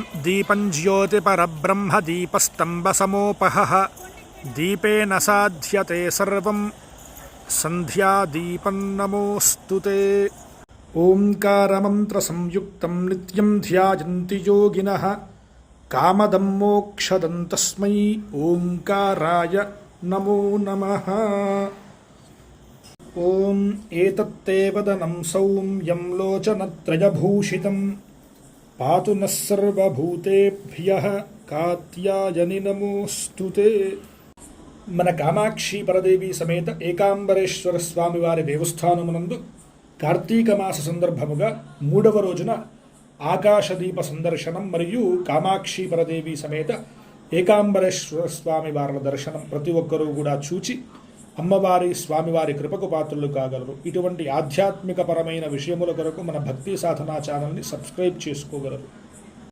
दीपं ज्योतिपरब्रह्मदीपस्तम्भसमोपहः दीपेन साध्यते सर्वं। सन्ध्यादीपं नमोऽस्तु ते। ओङ्कारमन्त्रसंयुक्तं नित्यं ध्यायन्ति योगिनः। कामदं मोक्षदं तस्मै ओङ्काराय नमो नमः। ॐ एतत्ते वदनं सौम्यं लोचनत्रयभूषितम्। పాతు నర్వభూతేభ్య కాత్యాయని నమోస్తు మన కామాక్షి పరదేవి సమేత ఏకాంబరేశ్వర స్వామివారి దేవస్థానమునందు కార్తీక మాస సందర్భముగా మూడవ రోజున ఆకాశదీప సందర్శనం మరియు కామాక్షి పరదేవి సమేత ఏకాంబరేశ్వర స్వామి వారి దర్శనం ప్రతి ఒక్కరూ కూడా చూచి అమ్మవారి స్వామివారి కృపకు పాత్రలు కాగలరు. ఇటువంటి ఆధ్యాత్మిక పరమైన విషయముల కొరకు మన భక్తి సాధనా ఛానల్ని సబ్స్క్రైబ్ చేసుకోగలరు.